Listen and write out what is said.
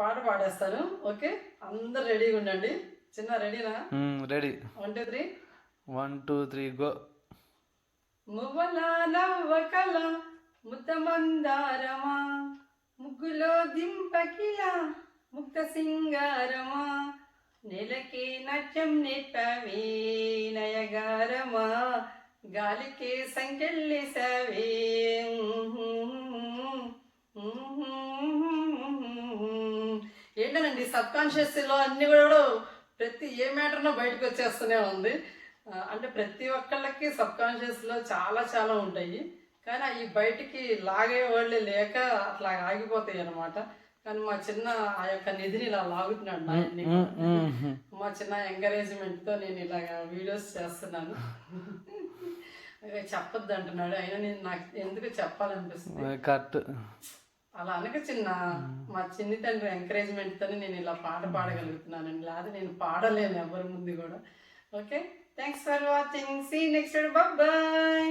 పాట పాడేస్తాను. ఓకే? అందరు రెడీగా ఉండండి. చిన్న రెడీనా? Ready. One two three one two three go మువ్వల నవ్వకల ముద్ద మందారమా ముగ్గులో దింపకిల ముక్త సింగారమా నెలకి నాట్యం నేర్పవే నయగారమా గాలికి సంకెళ్ళేసావే ఏంటనండి సబ్లో అన్ని కూడా ప్రతి ఏ మ్యాటర్నో బయటకు వచ్చేస్తూనే ఉంది. అంటే ప్రతి ఒక్కళ్ళకి సబ్లో చాలా చాలా ఉంటాయి. కానీ ఈ బయటికి లాగే వాళ్ళే లేక అట్లా ఆగిపోతాయి అన్నమాట. కానీ మా చిన్న ఆ యొక్క నిధిని ఇలా లాగుతున్నాడు. మా చిన్న ఎంకరేజ్మెంట్తో నేను ఇలాగ వీడియోస్ చేస్తున్నాను. చెప్పొద్దు అంటున్నాడు. అయినా నేను నాకు ఎందుకు చెప్పాలనిపిస్తుంది? కరెక్ట్. అలా అనక చిన్న మా చిన్ని తండ్రి ఎంకరేజ్మెంట్ తోనే నేను ఇలా పాట పాడగలుగుతున్నానండి. లేదా నేను పాడలేను ఎవరి ముందు కూడా. Okay thanks for watching see next bye